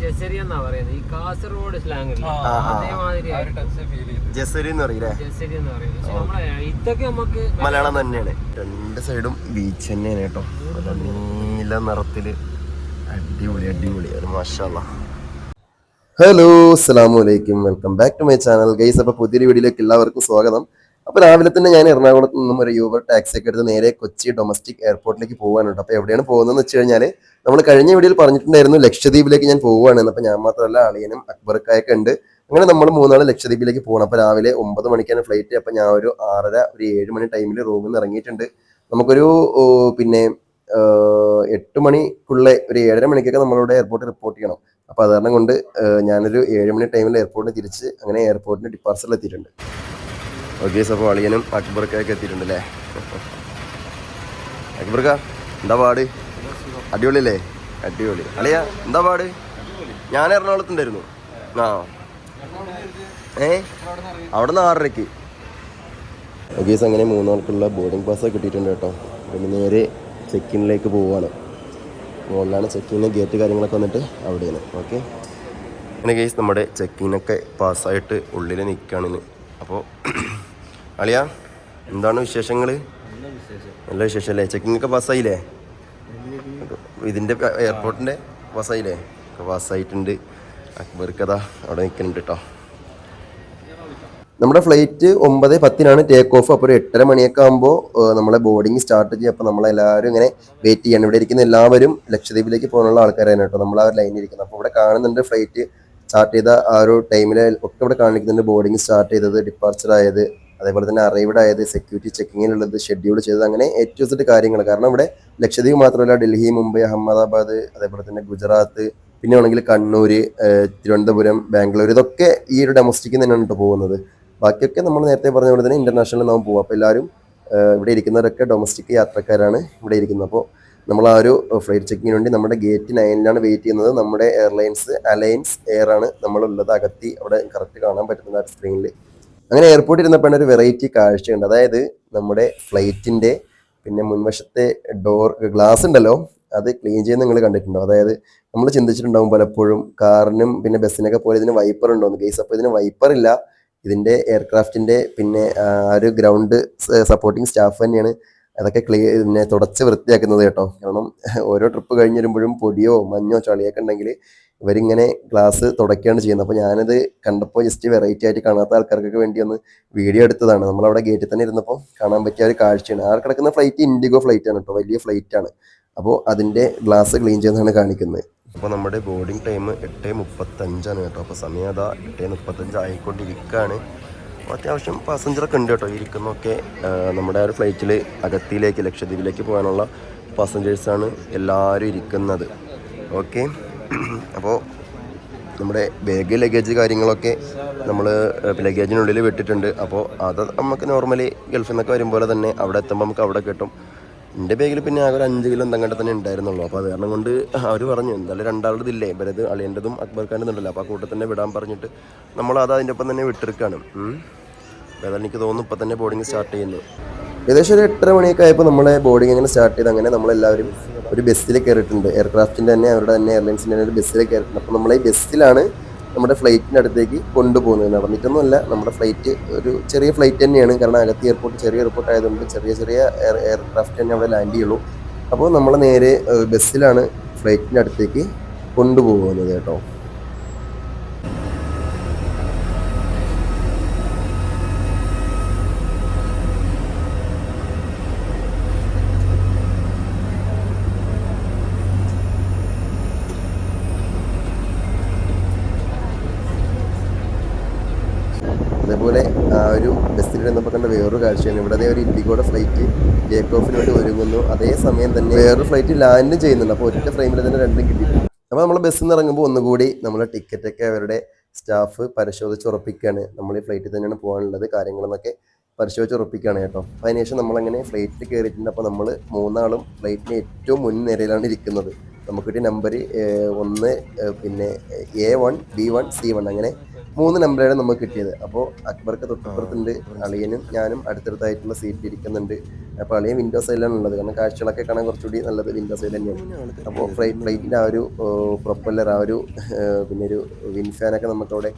ജസരി എന്നാ പറയുന്നത്. ഈ കാസർഗോഡ് സ്ലാങ് ആ, ആ. അതേമാതിരി ആ ഒരു ടച്ച് ഫീൽ ചെയ്തു. ജസരി എന്ന് പറയില്ലേ ജസരി എന്ന് പറയുന്നത് പക്ഷെ നമ്മളെ ഇതൊക്കെ നമുക്ക് മലയാളം തന്നെയാണ്. രണ്ട് സൈഡും ബീച്ച് തന്നെയാണ് കേട്ടോ. നല്ല നീല നിറത്തിൽ അടിപൊളി അടിപൊളി. ഒരു മാഷാള്ള ഹലോ അസ്സാം വലൈക്കും welcome back to my channel guys അപ്പോൾ പുതിയൊരു വീഡിയോയിലേക്ക് എല്ലാവർക്കും സ്വാഗതം. അപ്പോൾ രാവിലെ തന്നെ ഞാൻ എറണാകുളത്ത് നിന്നും ഒരു യൂബർ ടാക്സി ഒക്കെ എടുത്ത് നേരെ കൊച്ചി ഡൊമസ്റ്റിക് എയർപോർട്ടിലേക്ക് പോകാനുണ്ട് അപ്പോൾ എവിടെയാണ് പോകുന്നതെന്ന് വെച്ച് കഴിഞ്ഞാൽ നമ്മൾ കഴിഞ്ഞ വീഡിയോയിൽ പറഞ്ഞിട്ടുണ്ടായിരുന്നു ലക്ഷദ്വീപിലേക്ക് ഞാൻ പോവുകയാണ് അപ്പോൾ ഞാൻ മാത്രമല്ല അളിയനും അക്ബർക്കായൊക്കെ ഉണ്ട്. അങ്ങനെ നമ്മൾ മൂന്നാൾ ലക്ഷദ്വീപിലേക്ക് പോകണം അപ്പോൾ രാവിലെ ഒമ്പത് മണിക്കാണ് ഫ്ലൈറ്റ് അപ്പോൾ ഞാൻ ഒരു ആറര ഒരു ഏഴ് മണി ടൈമിൽ റൂമിൽ ഇറങ്ങിയിട്ടുണ്ട് നമുക്കൊരു പിന്നെ എട്ട് മണിക്കുള്ള ഒരു ഏഴര മണിക്കൊക്കെ നമ്മളിവിടെ എയർപോർട്ടിൽ റിപ്പോർട്ട് ചെയ്യണം. അപ്പോൾ അത് കാരണം കൊണ്ട് ഞാനൊരു ഏഴ് മണി ടൈമിൽ എയർപോർട്ടിൽ തിരിച്ച് അങ്ങനെ എയർപോർട്ടിന്റെ ഡിപ്പാർച്ചറിൽ എത്തിയിട്ടുണ്ട്. ഓക്കെ അപ്പോൾ അളിയനും അക്ബർക്കൊക്കെ എത്തിയിട്ടുണ്ട് അല്ലേ അക്ബർക്ക എന്താ പാട്? അടിപൊളിയല്ലേ? അടിപൊളി. അളിയ എന്താ പാട്? ഞാൻ എറണാകുളത്തുണ്ടായിരുന്നു. ആ. ഏ? അവിടെ നിന്ന് ആറരയ്ക്ക് ഓക്കെ അങ്ങനെ മൂന്നാൾക്കുള്ള ബോർഡിംഗ് പാസ് കിട്ടിയിട്ടുണ്ട് കേട്ടോ. പിന്നെ നേരെ ചെക്കിനിലേക്ക് പോവുകയാണ്. മുകളിലാണ് ചെക്കിന് ഗേറ്റ് കാര്യങ്ങളൊക്കെ വന്നിട്ട് അവിടെയാണ്. ഓക്കെ അങ്ങനെ കേസ് നമ്മുടെ ചെക്കിനൊക്കെ പാസ്സായിട്ട് ഉള്ളിൽ നിൽക്കുകയാണ് അപ്പോൾ അളിയ എന്താണ് വിശേഷങ്ങൾ നല്ല വിശേഷം അല്ലേ ചെക്കിംഗ് ഒക്കെ പാസ്സായില്ലേ? ഇതിന്റെ എയർപോർട്ടിന്റെ പാസ്സായില്ലേ? പാസ്സായിട്ടുണ്ട്. അതാ അവിടെ നിൽക്കുന്നുണ്ട് കേട്ടോ നമ്മുടെ ഫ്ലൈറ്റ് ഒമ്പത് പത്തിനാണ് ടേക്ക് ഓഫ് അപ്പോൾ ഒരു എട്ടര മണിയൊക്കെ ആകുമ്പോൾ നമ്മളെ ബോർഡിങ് സ്റ്റാർട്ട് ചെയ്യും. അപ്പോൾ നമ്മളെല്ലാവരും ഇങ്ങനെ വെയിറ്റ് ചെയ്യണം. ഇവിടെ ഇരിക്കുന്ന എല്ലാവരും ലക്ഷദ്വീപിലേക്ക് പോകാനുള്ള ആൾക്കാരാണ് കേട്ടോ നമ്മൾ ആ ഒരു ലൈനിൽ ഇരിക്കുന്നത്. അപ്പോൾ ഇവിടെ കാണുന്നുണ്ട് ഫ്ലൈറ്റ് സ്റ്റാർട്ട് ചെയ്ത ആ ഒരു ടൈമിൽ ഒക്കെ ഇവിടെ കാണിക്കുന്നുണ്ട് ബോർഡിങ് സ്റ്റാർട്ട് ചെയ്തത് ഡിപ്പാർച്ചർ ആയത്. അതേപോലെ തന്നെ അറൈവ്ഡ് ആയത് സെക്യൂരിറ്റി ചെക്കിങ്ങിലുള്ളത് ഷെഡ്യൂൾ ചെയ്തത് അങ്ങനെ ഏറ്റവും സെറ്റ് കാര്യങ്ങൾ കാരണം ഇവിടെ ലക്ഷദ്വീപ് മാത്രമല്ല ഡൽഹി മുംബൈ അഹമ്മദാബാദ് അതേപോലെ തന്നെ ഗുജറാത്ത് പിന്നെ ആണെങ്കിൽ കണ്ണൂർ തിരുവനന്തപുരം ബാംഗ്ലൂർ ഇതൊക്കെ ഈ ഒരു ഡൊമസ്റ്റിക്കിൽ തന്നെയാണ് കേട്ടോ പോകുന്നത്. ബാക്കിയൊക്കെ നമ്മൾ നേരത്തെ പറഞ്ഞ പോലെ തന്നെ ഇന്റർനാഷണൽ നാം പോകും അപ്പോൾ എല്ലാവരും ഇവിടെ ഇരിക്കുന്നവരൊക്കെ ഡൊമസ്റ്റിക് യാത്രക്കാരാണ് ഇവിടെ ഇരിക്കുന്നത്. അപ്പോൾ നമ്മൾ ആ ഒരു ഫ്ലൈറ്റ് ചെക്കിങ്ങിന് വേണ്ടി നമ്മുടെ ഗേറ്റ് നയനിലാണ് വെയിറ്റ് ചെയ്യുന്നത്. നമ്മുടെ എയർലൈൻസ് അലയൻസ് എയർ ആണ് നമ്മളുള്ളത്. അകത്തി അവിടെ കറക്റ്റ് കാണാൻ പറ്റുന്ന സ്ക്രീനിൽ അങ്ങനെ എയർപോർട്ടിൽ ഇരുന്നപ്പോൾ ഒരു വെറൈറ്റി കാഴ്ചയുണ്ട് അതായത് നമ്മുടെ ഫ്ലൈറ്റിന്റെ പിന്നെ മുൻവശത്തെ ഡോർ ഗ്ലാസ് ഉണ്ടല്ലോ അത് ക്ലീൻ ചെയ്യുന്ന നിങ്ങൾ കണ്ടിട്ടുണ്ടോ? അതായത് നമ്മൾ ചിന്തിച്ചിട്ടുണ്ടാവും പലപ്പോഴും കാറിനും പിന്നെ ബസ്സിനൊക്കെ പോലെ ഇതിന് വൈപ്പർ ഉണ്ടോ എന്ന്. കേസ് അപ്പോൾ ഇതിന് വൈപ്പർ ഇല്ല. ഇതിന്റെ എയർക്രാഫ്റ്റിന്റെ പിന്നെ ആ ഒരു ഗ്രൗണ്ട് സപ്പോർട്ടിങ് സ്റ്റാഫ് തന്നെയാണ് അതൊക്കെ ക്ലിയർ പിന്നെ തുടച്ച് വൃത്തിയാക്കുന്നത് കേട്ടോ. കാരണം ഓരോ ട്രിപ്പ് കഴിഞ്ഞ് വരുമ്പോഴും പൊടിയോ മഞ്ഞോ ചളിയൊക്കെ ഉണ്ടെങ്കിൽ ഇവരിങ്ങനെ ഗ്ലാസ് തുടയ്ക്കുകയാണ് ചെയ്യുന്നത്. അപ്പോൾ ഞാനത് കണ്ടപ്പോൾ ജസ്റ്റ് വെറൈറ്റി ആയിട്ട് കാണാത്ത ആൾക്കാർക്കൊക്കെ വേണ്ടി ഒന്ന് വീഡിയോ എടുത്തതാണ്. നമ്മളവിടെ ഗേറ്റിൽ തന്നെ ഇരുന്നപ്പോൾ കാണാൻ പറ്റിയ ഒരു കാഴ്ചയാണ്. ആ കിടക്കുന്ന ഫ്ലൈറ്റ് ഇൻഡിഗോ ഫ്ലൈറ്റ് ആണ് കേട്ടോ വലിയ ഫ്ലൈറ്റ് ആണ്. അപ്പോൾ അതിന്റെ ഗ്ലാസ് ക്ലീൻ ചെയ്യുന്നതാണ് കാണിക്കുന്നത്. അപ്പോൾ നമ്മുടെ ബോർഡിംഗ് ടൈം എട്ട് മുപ്പത്തഞ്ചാണ് കേട്ടോ. അപ്പോൾ സമയം അതാ എട്ട് മുപ്പത്തഞ്ച് ആയിക്കൊണ്ടിരിക്കുകയാണ്. അത്യാവശ്യം പാസഞ്ചറൊക്കെ ഉണ്ട് കേട്ടോ ഇരിക്കുന്നൊക്കെ നമ്മുടെ ആ ഒരു ഫ്ലൈറ്റിൽ അകത്തിയിലേക്ക് ലക്ഷദ്വീപിലേക്ക് പോകാനുള്ള പാസഞ്ചേഴ്സാണ് എല്ലാവരും ഇരിക്കുന്നത്. ഓക്കെ അപ്പോൾ നമ്മുടെ ബാഗ് ലഗേജ് കാര്യങ്ങളൊക്കെ നമ്മൾ ലഗേജിനുള്ളിൽ വിട്ടിട്ടുണ്ട്. അപ്പോൾ അത് നമുക്ക് നോർമലി ഗൾഫിൽ നിന്നൊക്കെ വരും പോലെ തന്നെ അവിടെ എത്തുമ്പോൾ നമുക്ക് അവിടെ കിട്ടും. എന്റെ ബാഗിൽ പിന്നെ ആകെ ഒരു അഞ്ച് കിലോ എന്തെങ്കിലും തന്നെ ഉണ്ടായിരുന്നുള്ളൂ. അപ്പോൾ അത് കാരണം കൊണ്ട് അവർ പറഞ്ഞു എന്തായാലും രണ്ടാളുടെ ഇല്ലേ? ഇവരത് അളിയന്റെതും അക്ബർ ഖാന്റെ ഉണ്ടല്ലോ അപ്പോൾ ആ കൂട്ടത്തിൽ തന്നെ വിടാൻ പറഞ്ഞിട്ട് നമ്മൾ അത് അതിന്റെ ഒപ്പം തന്നെ വിട്ടിരിക്കുകയാണ് അതായത് എനിക്ക് തോന്നുന്നു ഇപ്പം തന്നെ ബോർഡിങ് സ്റ്റാർട്ട് ചെയ്യുന്നു. ഏകദേശം ഒരു എട്ടര മണിയൊക്കെ ആയപ്പോൾ നമ്മളെ ബോർഡിങ് ഇങ്ങനെ സ്റ്റാർട്ട് ചെയ്ത് അങ്ങനെ നമ്മളെല്ലാവരും ഒരു ബസ്സിൽ കയറിയിട്ടുണ്ട്. എയർക്രാഫ്റ്റിന്റെ തന്നെ അവരുടെ തന്നെ എയർലൈൻസിന്റെ തന്നെ ഒരു ബസ്സിൽ കയറിയിട്ടുണ്ട്. അപ്പോൾ നമ്മൾ ഈ ബസ്സിലാണ് നമ്മുടെ ഫ്ലൈറ്റിന്റെ അടുത്തേക്ക് കൊണ്ടുപോകുന്നത്. നടന്നിട്ടൊന്നുമല്ല നമ്മുടെ ഫ്ലൈറ്റ് ഒരു ചെറിയ ഫ്ലൈറ്റ് തന്നെയാണ്. കാരണം അകത്ത് എയർപോർട്ട് ചെറിയ എയർപോർട്ട് ആയതുകൊണ്ട് ചെറിയ ചെറിയ എയർ എയർക്രാഫ്റ്റ് തന്നെ അവിടെ ലാൻഡ് ചെയ്യുള്ളൂ. അപ്പോൾ നമ്മൾ നേരെ ബസ്സിലാണ് ഫ്ലൈറ്റിന്റെ അടുത്തേക്ക് കൊണ്ടുപോകുന്നത് കേട്ടോ അതേപോലെ ആ ഒരു ഇരുന്നപ്പോൾ കണ്ട വേറൊരു കാഴ്ചയാണ്. ഇവിടെ ഒരു ഇൻഡിഗോയുടെ ഫ്ലൈറ്റ് ടേക്ക് ഓഫിന് വേണ്ടി ഒരുങ്ങുന്നു. അതേ സമയം തന്നെ വേറൊരു ഫ്ലൈറ്റ് ലാൻഡ് ചെയ്യുന്നുണ്ട്. അപ്പോൾ ഒറ്റ ഫ്രെയിമിൽ തന്നെ രണ്ടും കിട്ടിയിട്ടുണ്ട്. അപ്പോൾ നമ്മൾ ബസ്സിൽ നിന്ന് ഇറങ്ങുമ്പോൾ ഒന്നുകൂടി നമ്മളെ ടിക്കറ്റൊക്കെ അവരുടെ സ്റ്റാഫ് പരിശോധിച്ച് ഉറപ്പിക്കുകയാണ് നമ്മൾ ഈ ഫ്ലൈറ്റിൽ തന്നെയാണ് പോകാനുള്ളത്. കാര്യങ്ങളെന്നൊക്കെ പരിശോധിച്ച് ഉറപ്പിക്കുകയാണ് കേട്ടോ. അപ്പോൾ അതിനുശേഷം നമ്മളങ്ങനെ ഫ്ലൈറ്റിൽ കയറിയിട്ടുണ്ട് അപ്പോൾ നമ്മൾ മൂന്നാളും ഫ്ലൈറ്റിന് ഏറ്റവും മുൻനിരയിലാണ് ഇരിക്കുന്നത്. നമുക്ക് കിട്ടിയ നമ്പർ ഒന്ന് പിന്നെ A one B one C one അങ്ങനെ മൂന്ന് നമ്പറാണ് നമുക്ക് കിട്ടിയത്. അപ്പോൾ അക്ബർക്ക് തൊട്ടപ്പുറത്തുണ്ട് അളിയനും ഞാനും അടുത്തടുത്തായിട്ടുള്ള സീറ്റിൽ ഇരിക്കുന്നുണ്ട്. അപ്പോൾ അളിയൻ വിൻഡോ സൈഡിലാണ് ഉള്ളത്. കാരണം കാഴ്ചകളൊക്കെ കാണാൻ കുറച്ചുകൂടി നല്ലത് വിൻഡോ സൈഡ് തന്നെയാണ്. അപ്പോൾ ഫ്ലൈറ്റ് ഫ്ലൈറ്റിന്റെ ആ ഒരു പ്രൊപ്പല്ലർ ആ ഒരു പിന്നെ ഒരു വിൻ ഫാനൊക്കെ നമുക്കവിടെ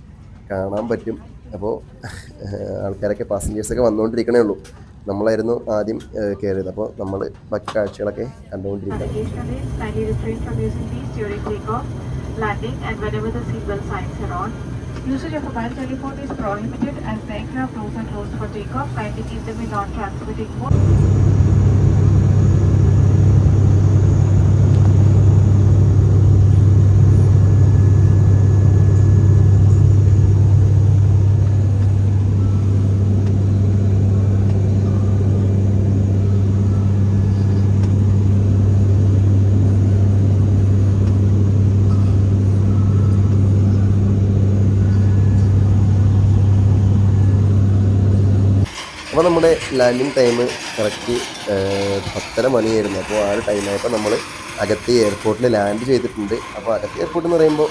കാണാൻ പറ്റും. അപ്പോൾ ആൾക്കാരൊക്കെ പാസഞ്ചേഴ്സൊക്കെ വന്നുകൊണ്ടിരിക്കണേ ഉള്ളൂ. നമ്മളായിരുന്നു ആദ്യം കയറിയത് അപ്പോൾ നമ്മൾ ബാക്കി കാഴ്ചകളൊക്കെ കണ്ടുകൊണ്ടിരിക്കുകയാണ് Usage of a telephone is prohibited as the aircraft rules are closed for takeoff. Kindly keep them in non-transmitting mode. Landing time correct പത്തര മണിയായിരുന്നു. അപ്പോൾ ആ ഒരു ടൈമായപ്പോൾ നമ്മൾ അഗത്തി എയർപോർട്ടിൽ ലാൻഡ് ചെയ്തിട്ടുണ്ട്. അപ്പോൾ അകത്ത് എയർപോർട്ട് എന്ന് പറയുമ്പോൾ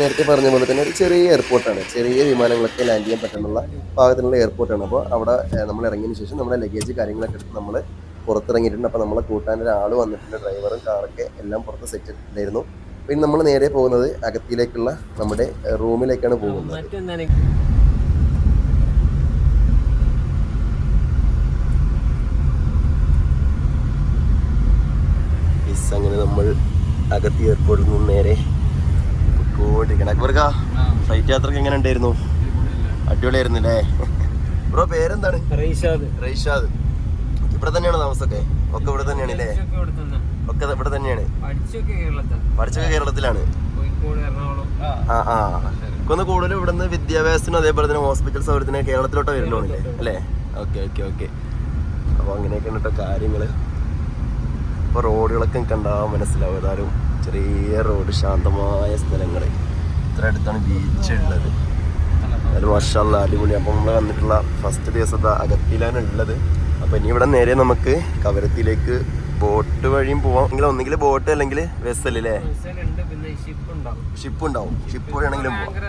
നേരത്തെ പറഞ്ഞ പോലെ തന്നെ ഒരു ചെറിയ എയർപോർട്ടാണ് ചെറിയ വിമാനങ്ങളൊക്കെ ലാൻഡ് ചെയ്യാൻ പറ്റുന്നുള്ള പാകത്തിനുള്ള എയർപോർട്ടാണ് അപ്പോൾ അവിടെ നമ്മൾ ഇറങ്ങിയതിന് ശേഷം നമ്മുടെ ലഗേജ് കാര്യങ്ങളൊക്കെ എടുത്ത് നമ്മൾ പുറത്തിറങ്ങിയിട്ടുണ്ട്. അപ്പോൾ നമ്മളെ കൂട്ടാൻ ഒരാൾ വന്നിട്ടുണ്ട്. ഡ്രൈവറും കാറൊക്കെ എല്ലാം പുറത്ത് സെറ്റ് ഉണ്ടായിരുന്നു പിന്നെ നമ്മൾ നേരെ പോകുന്നത് അകത്തിയിലേക്കുള്ള നമ്മുടെ റൂമിലേക്കാണ് പോകുന്നത്. യെസ് അങ്ങനെ നമ്മൾ അകത്ത് എയർപോർട്ടിൽ നിന്ന് നേരെ അക്ബർക്ക ഫ്ലൈറ്റ് യാത്രയ്ക്ക് എങ്ങനെ ഉണ്ടായിരുന്നു? അടിപൊളിയായിരുന്നു അല്ലേ ബ്രോ പേരെന്താണ്? റൈഷാദ് റൈഷാദ് ഇവിടെ തന്നെയാണ് താമസമൊക്കെ? ഒക്കെ ഇവിടെ തന്നെയാണ് അല്ലേ? ഒക്കെ ഇവിടെ തന്നെയാണ്. പഠിച്ചൊക്കെ കേരളത്തിലാണ്. ആ ആ ഒന്ന് കൂടുതലും ഇവിടുന്ന് വിദ്യാഭ്യാസത്തിനും അതേപോലെ തന്നെ ഹോസ്പിറ്റൽ സൗകര്യത്തിന് കേരളത്തിലോട്ട് വരുള്ളൂ അല്ലേ? അല്ലേ ഓക്കെ ഓക്കെ ഓക്കെ. അപ്പോൾ അങ്ങനെയൊക്കെയാണ് കേട്ടോ കാര്യങ്ങൾ അപ്പോൾ റോഡുകളൊക്കെ കണ്ടാൽ മനസ്സിലാവും ഏതായാലും ചെറിയ റോഡ് ശാന്തമായ സ്ഥലങ്ങൾ ഇത്ര അടുത്താണ് ബീച്ച് ഉള്ളത്. അത് വർഷമുള്ള അടിപൊളി. അപ്പോൾ നമ്മൾ വന്നിട്ടുള്ള ഫസ്റ്റ് ദിവസത്തെ അകത്തിലാണ് ഉള്ളത്. അപ്പോൾ ഇനി ഇവിടെ നേരെ നമുക്ക് കവരത്തിലേക്ക് ബോട്ട് വഴിയും പോവാം. എങ്കിലും ഒന്നെങ്കിൽ ബോട്ട് അല്ലെങ്കിൽ വെസൽ അല്ലേ ഷിപ്പ് ഉണ്ടാവും. ഷിപ്പ് വഴിയാണെങ്കിലും ഒരു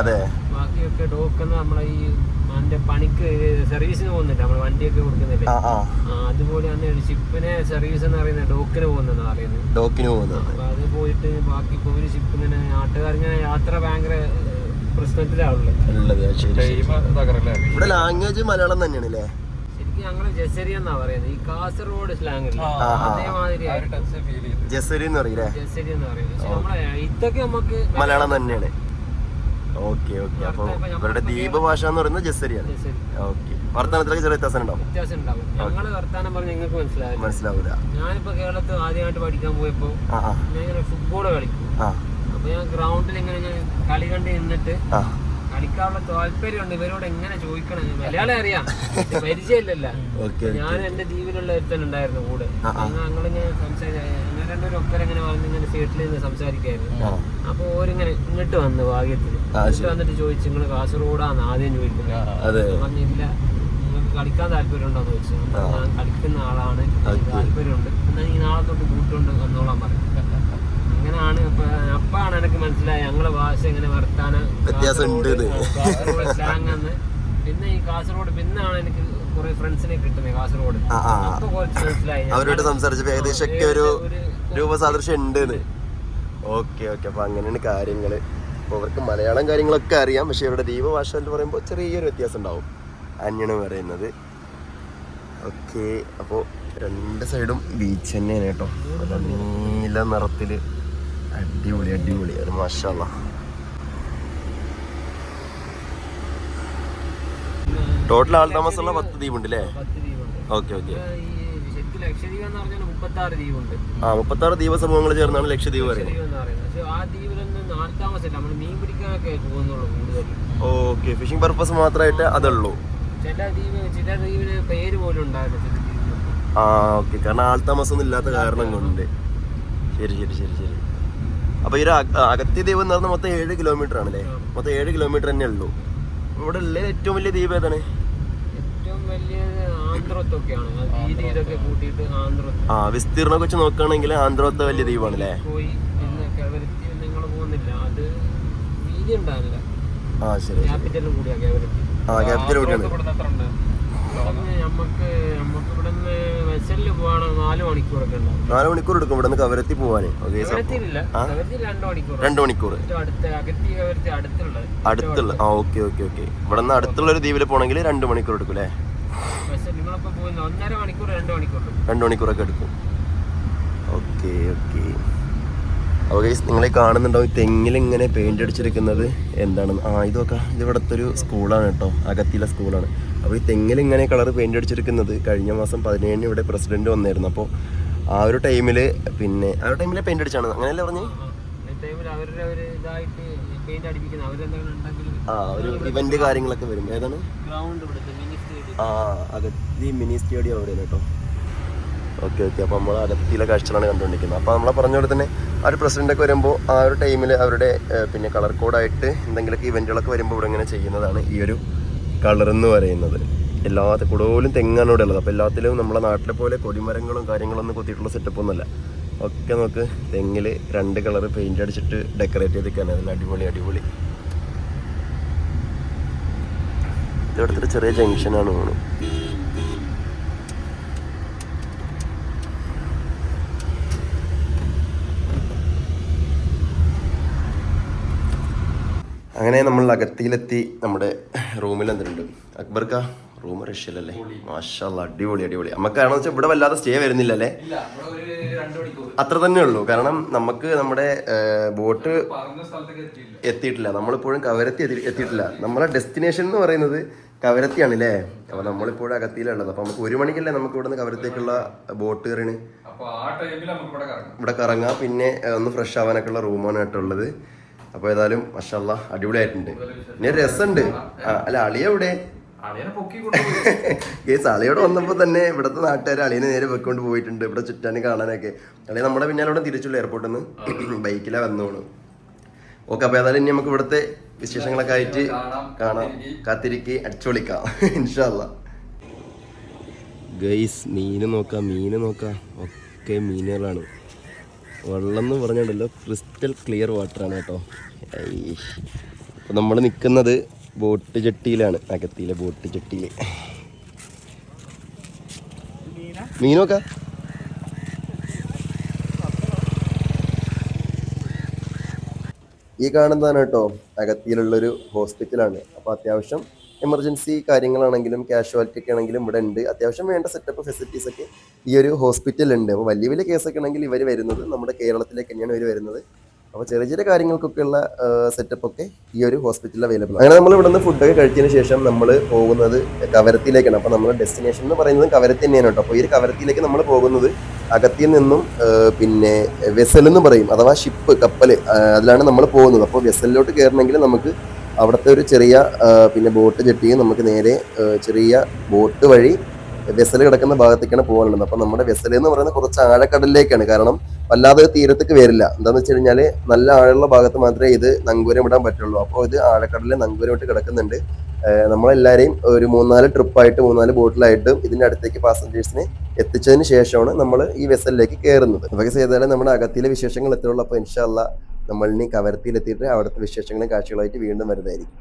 അതെ. ബാക്കിയൊക്കെ നമ്മളെ ഈ അതിന്റെ പണിക്ക് സർവീസിന് പോകുന്നില്ല. നമ്മൾ വണ്ടിയൊക്കെ കൊടുക്കുന്നില്ലേ? ആ ആ. ആ, അതുപോലെയാണ് ഒരു ഷിപ്പിനെ സർവീസ് എന്ന് പറയുന്നത് ഡോക്കിന് പോകുന്നതെന്ന് പറയുന്നത് ഡോക്കിന് പോകുന്നത്. അപ്പൊ അത് പോയിട്ട് ബാക്കി ഇപ്പൊ ഒരു ഷിപ്പ് ഇങ്ങനെ നാട്ടുകാരിങ്ങനെ യാത്ര ഭയങ്കര. ഇവിടെ ലാംഗ്വേജ് മലയാളം തന്നെയാണ് അല്ലേ ശരിക്കും ഞങ്ങൾ ജസരി എന്നാ പറയുന്നത്. ഈ കാസർഗോഡ് സ്ലാങ്. അതേമാതിരി ജസരി എന്ന് പറയില്ലേ? ജസരി എന്ന് പറയുന്നത്. ഇതൊക്കെ നമുക്ക് മലയാളം തന്നെയാണ്. Okay okay. അപ്പോൾ ഇവരുടെ ദ്വീപ് ഭാഷ എന്ന് പറയുന്നത് ജസ്സരിയാണ്. ഓക്കെ. വർത്തമാനത്തിലൊക്കെ ചെറിയ വ്യത്യാസം ഉണ്ടാവും. വ്യത്യാസം ഉണ്ടാവും. ഞങ്ങൾ വർത്താനം പറഞ്ഞ് മനസ്സിലാവില്ല. മനസ്സിലാവൂല ഞാനിപ്പോ കേരളത്തിൽ ആദ്യമായിട്ട് പഠിക്കാൻ പോയപ്പോ ഞാൻ ഇങ്ങനെ ഫുട്ബോൾ കളിക്കും. അപ്പൊ ഞാൻ ഗ്രൗണ്ടിൽ ഇങ്ങനെ ഞാൻ കളി കണ്ട് നിന്നിട്ട് കളിക്കാനുള്ള താല്പര്യമുണ്ട്. ഇവരോട് എങ്ങനെ ചോദിക്കണം മലയാളം അറിയാം. പരിചയമില്ലല്ലോ. ഞാൻ എന്റെ ദ്വീപിലുള്ള ഒരുത്തൻ ഉണ്ടായിരുന്നു കൂടെ. ഞങ്ങളിങ്ങനെ സംസാരിച്ച രണ്ടുപേരും ഒപ്പരം ഇങ്ങനെ വന്ന് സീറ്റിൽ നിന്ന് സംസാരിക്കായിരുന്നു അപ്പൊ ഓരിങ്ങനെ ഇങ്ങോട്ട് വന്ന് ഭാഗ്യത്തിന്. ഇങ്ങോട്ട് വന്നിട്ട് ചോദിച്ചു നിങ്ങൾ കാസർഗോഡാന്ന് ആദ്യം ചോദിക്കുന്നത് പറഞ്ഞില്ല നിങ്ങൾക്ക് കളിക്കാൻ താല്പര്യം ചോദിച്ചു. എന്ന് ചോദിച്ചു ഞാൻ കളിക്കുന്ന ആളാണ്. താല്പര്യമുണ്ട്. എന്നാൽ ഈ നാളെ തൊട്ട് കൂട്ടുണ്ട് വന്നോളാൻ പറയും. അങ്ങനെയാണ് അപ്പാണ് എനിക്ക് മനസ്സിലായത്. ഞങ്ങളെ ഭാഷ ഇങ്ങനെ വർത്താന. സ്ലാങ് എന്ന്. പിന്നെ ഈ കാസർഗോഡ് പിന്നാണ് എനിക്ക് കുറെ ഫ്രണ്ട്സിനെ കിട്ടുന്നത് കാസർഗോഡ്. അപ്പൊ കുറച്ച് മനസ്സിലായി. അവരോട് സംസാരിച്ചപ്പോ ഏകദേശം ഒരു രൂപസാദൃശ്യം ഉണ്ട് ഓക്കെ ഓക്കെ. അപ്പോൾ അങ്ങനെയാണ് കാര്യങ്ങൾ അപ്പോൾ അവർക്ക് മലയാളം കാര്യങ്ങളൊക്കെ അറിയാം. പക്ഷേ ഇവരുടെ ദീപഭാഷ ഭാഷ എന്ന് പറയുമ്പോൾ ചെറിയൊരു വ്യത്യാസം ഉണ്ടാവും അന്യണ് പറയുന്നത്. ഓക്കെ. അപ്പോൾ രണ്ട് സൈഡും ബീച്ച് തന്നെയാണ് കേട്ടോ. നല്ല നീല നിറത്തിൽ അടിപൊളി അടിപൊളി. ഒരു മഷാല ടോട്ടൽ ആൾ താമസമുള്ള പത്ത് ദ്വീപുണ്ട്. അല്ലേ ഓക്കെ. ഓക്കെ ലക്ഷദ്വീപ് എന്ന് പറഞ്ഞാൽ ദ്വീപുണ്ട്. ആ മുപ്പത്താറ് ദ്വീപ സമൂഹങ്ങൾ ചേർന്നാണ് ലക്ഷദ്വീപ് എന്ന് പറയുന്നത്. പക്ഷെ ആ ദ്വീപിലൊന്നും നാല് താമസമില്ല നമ്മൾ മീൻ പിടിക്കാനൊക്കെ പോകുന്നുള്ളൂ കൂടുതൽ ഓക്കെ ഫിഷിംഗ് പർപ്പസ് മാത്രമായിട്ട് അതുള്ളൂ. ചില ദ്വീപ് ചില ദ്വീപിന് പേര് പോലും ഉണ്ടാവില്ല ചില ദ്വീപിനൊക്കെ ആ ഓക്കെ കാരണം ആൾത്താമസമൊന്നും ഇല്ലാത്ത കാരണം കൊണ്ട്. ശരി ശരി ശരി ശരി. അപ്പൊ ഈ ഒരു അക- ദ്വീപ് എന്ന് പറഞ്ഞാൽ മൊത്തം ഏഴ് കിലോമീറ്റർ ആണല്ലേ മൊത്തം ഏഴ് കിലോമീറ്റർ തന്നെ ഉള്ളൂ. ഇവിടെ ഉള്ള ഏറ്റവും വലിയ ദ്വീപ് ഏതാണ്? ഏറ്റവും വലിയത് ആ വിസ്തീർണൊക്കെ വെച്ച് നോക്കുകയാണെങ്കിൽ ആന്ധ്രത്തെ വലിയ ദ്വീപാണല്ലേ അല്ലേ ആ ശരി ആ ക്യാപിറ്റൽ കൂടിയാണ്. നാല് മണിക്കൂർ എടുക്കും ഇവിടെ നിന്ന് കവരത്തി പോവാന്. രണ്ടു മണിക്കൂർ. അടുത്തുള്ള ആ ഓക്കെ ഓക്കെ ഓക്കെ. ഇവിടെ നിന്ന് അടുത്തുള്ള ഒരു ദ്വീപിൽ പോകണമെങ്കിൽ രണ്ട് മണിക്കൂർ എടുക്കും അല്ലേ രണ്ട് മണിക്കൂറൊക്കെ എടുക്കും. Okay okay. അപ്പോൾ ഗൈസ് നിങ്ങൾ കാണുന്നുണ്ടാവും തെങ്ങിൽ ഇങ്ങനെ പെയിന്റ് അടിച്ചിരിക്കുന്നത്. എന്താണ്? ആ ഇതൊക്കെ ഇതിവിടുത്തെ ഒരു സ്കൂളാണ് കേട്ടോ. അകത്തിയിലെ സ്കൂളാണ് അപ്പോൾ ഈ തെങ്ങിൽ ഇങ്ങനെ കളർ പെയിന്റ് അടിച്ചിരിക്കുന്നത് കഴിഞ്ഞ മാസം പതിനേഴിന് ഇവിടെ പ്രസിഡന്റ് വന്നായിരുന്നു. അപ്പോൾ ആ ഒരു ടൈമിൽ പിന്നെ ആ ഒരു ടൈമിൽ പെയിന്റ് അടിച്ചാണ്. അങ്ങനെയല്ലേ പറഞ്ഞു? ടൈമിൽ അവരുടെ ഒരു ഇതായിട്ട് ആ ഒരു ഇവന്റ് കാര്യങ്ങളൊക്കെ വരും. ഏതാണ്? ആ അകത്തി മിനി സ്റ്റേഡിയം അവിടെ കേട്ടോ. ഓക്കെ ഓക്കെ അപ്പോൾ നമ്മൾ അകത്തിലെ കാഴ്ചകളാണ് കണ്ടുകൊണ്ടിരിക്കുന്നത്. അപ്പോൾ നമ്മളെ പറഞ്ഞ പോലെ തന്നെ ആ ഒരു പ്രസിഡന്റൊക്കെ വരുമ്പോൾ ആ ഒരു ടൈമിൽ അവരുടെ പിന്നെ കളർ കോഡായിട്ട് എന്തെങ്കിലുമൊക്കെ ഇവന്റുകളൊക്കെ വരുമ്പോൾ ഇവിടെ ഇങ്ങനെ ചെയ്യുന്നതാണ് ഈ ഒരു കളർ എന്ന് പറയുന്നത്. എല്ലാത്ത കൂടുതലും തെങ്ങാണ് ഇവിടെ ഉള്ളത്. അപ്പോൾ എല്ലാത്തിലും നമ്മളെ നാട്ടിലെ പോലെ കൊടിമരങ്ങളും കാര്യങ്ങളൊന്നും കൊത്തിയിട്ടുള്ള സെറ്റപ്പ് ഒന്നുമല്ല. ഒക്കെ നമുക്ക് തെങ്ങിൽ രണ്ട് കളർ പെയിന്റ് അടിച്ചിട്ട് ഡെക്കറേറ്റ് ചെയ്തിരിക്കുകയാണ് നല്ല അടിപൊളി അടിപൊളി. ഇവിടുത്തെ ചെറിയ ജംഗ്ഷനാണ് പോണു അങ്ങനെ നമ്മൾ അകത്തിയിലെത്തി നമ്മുടെ റൂമിൽ എന്തിട്ടുണ്ട് അക്ബർക്ക റൂം റഷ്യയിലല്ലേ മാഷാ അടിപൊളി അടിപൊളി. നമുക്ക് കാരണം വെച്ചാൽ ഇവിടെ വല്ലാതെ സ്റ്റേ വരുന്നില്ല വരുന്നില്ലല്ലേ അത്ര തന്നെ ഉള്ളൂ. കാരണം നമുക്ക് നമ്മുടെ ബോട്ട് എത്തിയിട്ടില്ല. നമ്മളിപ്പോഴും കവരത്തി എത്തി എത്തിയിട്ടില്ല. നമ്മളെ ഡെസ്റ്റിനേഷൻ എന്ന് പറയുന്നത് കവരത്തിയാണ് അല്ലേ അപ്പൊ നമ്മളിപ്പോഴും അകത്തിയിലുള്ളത്. അപ്പൊ നമുക്ക് ഒരു മണിക്കല്ലേ നമുക്ക് ഇവിടുന്ന് കവരത്തേക്കുള്ള ബോട്ട് കയറിന്? ഇവിടെ കറങ്ങാം. പിന്നെ ഒന്ന് ഫ്രഷ് ആവാനൊക്കെ ഉള്ള റൂമാണ് കേട്ടുള്ളത് അപ്പൊ ഏതായാലും മഷാല്ല അടിപൊളിയായിട്ടുണ്ട്. പിന്നെ രസമുണ്ട്. അല്ല അളിയ എവിടെ? കേസ് അളിയോട് വന്നപ്പോൾ തന്നെ ഇവിടത്തെ നാട്ടുകാർ അളിയനെ നേരെ വെക്കൊണ്ട് പോയിട്ടുണ്ട് ഇവിടെ ചുറ്റാനും കാണാനൊക്കെ. അളിയ നമ്മുടെ പിന്നാലോടെ തിരിച്ചുള്ള എയർപോർട്ടിൽ നിന്ന് ബൈക്കിലാണ് വന്നോളൂ. ഓക്കെ അപ്പോൾ ഏതായാലും ഇനി നമുക്ക് ഇവിടുത്തെ വിശേഷങ്ങളൊക്കെ ആയിട്ട് കാണാം കാത്തിരിക്കി. അടിച്ചൊളിക്കാം. ഇൻഷാല്ല ഗൈസ് മീന് നോക്കാം മീന് നോക്കാം. ഒക്കെ മീനുകളാണ്. വെള്ളം എന്ന് പറഞ്ഞുണ്ടല്ലോ ക്രിസ്റ്റൽ ക്ലിയർ വാട്ടറാണ് കേട്ടോ. അപ്പോൾ നമ്മൾ നിൽക്കുന്നത് ബോട്ട് ജെട്ടിയിലാണ്. അകത്തിയിലെ ബോട്ട് ചട്ടിയിൽ മീനൊക്കെ? നോക്കാം ഈ കാണുന്നതാണ് കേട്ടോ അകത്തിയിലുള്ളൊരു ഹോസ്പിറ്റലാണ്. അപ്പോൾ അത്യാവശ്യം എമർജൻസി കാര്യങ്ങളാണെങ്കിലും കാഷ്വാലിറ്റി ഒക്കെ ആണെങ്കിലും ഇവിടെ ഉണ്ട്. അത്യാവശ്യം വേണ്ട സെറ്റപ്പ് ഫെസിലിറ്റീസ് ഒക്കെ ഈ ഒരു ഹോസ്പിറ്റലുണ്ട് അപ്പോൾ വലിയ വലിയ കേസൊക്കെ ആണെങ്കിൽ ഇവർ വരുന്നത് നമ്മുടെ കേരളത്തിലേക്ക് തന്നെയാണ് ഇവർ വരുന്നത്. അപ്പോൾ ചെറിയ ചെറിയ കാര്യങ്ങൾക്കൊക്കെയുള്ള സെറ്റപ്പ് ഒക്കെ ഈ ഒരു ഹോസ്പിറ്റലിൽ അവൈലബിൾ അങ്ങനെ നമ്മൾ ഇവിടുന്ന് ഫുഡ് ഫുഡൊക്കെ കഴിച്ചതിന് ശേഷം നമ്മൾ പോകുന്നത് കവരത്തിയിലേക്കാണ്. അപ്പോൾ നമ്മുടെ ഡെസ്റ്റിനേഷൻ എന്ന് പറയുന്നത് കവരത്തി തന്നെയാണ് കേട്ടോ. അപ്പോൾ ഈ ഒരു കവരത്തിയിലേക്ക് നമ്മൾ പോകുന്നത് അകത്തിൽ നിന്നും പിന്നെ വെസൽ എന്ന് പറയും അഥവാ ഷിപ്പ് കപ്പൽ അതിലാണ് നമ്മൾ പോകുന്നത്. അപ്പോൾ വെസലിലോട്ട് കയറണമെങ്കിൽ നമുക്ക് അവിടുത്തെ ഒരു ചെറിയ പിന്നെ ബോട്ട് ജെട്ടിയും നമുക്ക് നേരെ ചെറിയ ബോട്ട് വഴി വെസൽ കിടക്കുന്ന ഭാഗത്തേക്കാണ് പോകാനുള്ളത്. അപ്പോൾ നമ്മുടെ വെസൽ എന്ന് പറയുന്നത് കുറച്ച് ആഴക്കടലിലേക്കാണ്. കാരണം വല്ലാതെ തീരത്തേക്ക് വരില്ല. എന്താന്ന് വെച്ച് കഴിഞ്ഞാൽ നല്ല ആഴമുള്ള ഭാഗത്ത് മാത്രമേ ഇത് നങ്കൂരം ഇടാൻ പറ്റുള്ളൂ. അപ്പോൾ ഇത് ആഴക്കടലിൽ നങ്കൂരം ഇട്ട് കിടക്കുന്നുണ്ട്. നമ്മളെല്ലാവരെയും ഒരു മൂന്നാൽ ട്രിപ്പായിട്ട് മൂന്നാൽ ബോട്ടിലായിട്ടും ഇതിന്റെ അടുത്തേക്ക് പാസഞ്ചേഴ്സിനെ എത്തിച്ചതിന് ശേഷമാണ് നമ്മൾ ഈ വെസലിലേക്ക് കയറുന്നത്. അതൊക്കെ ചെയ്താലും നമ്മുടെ അകത്തിലെ വിശേഷങ്ങൾ എത്തുള്ളൂ അപ്പോൾ ഇൻഷാല്ല നമ്മൾ ഇനി കവരത്തിയിലെത്തിയിട്ട് അവിടുത്തെ വിശേഷങ്ങളും കാഴ്ചകളായിട്ട് വീണ്ടും വരുന്നതായിരിക്കും.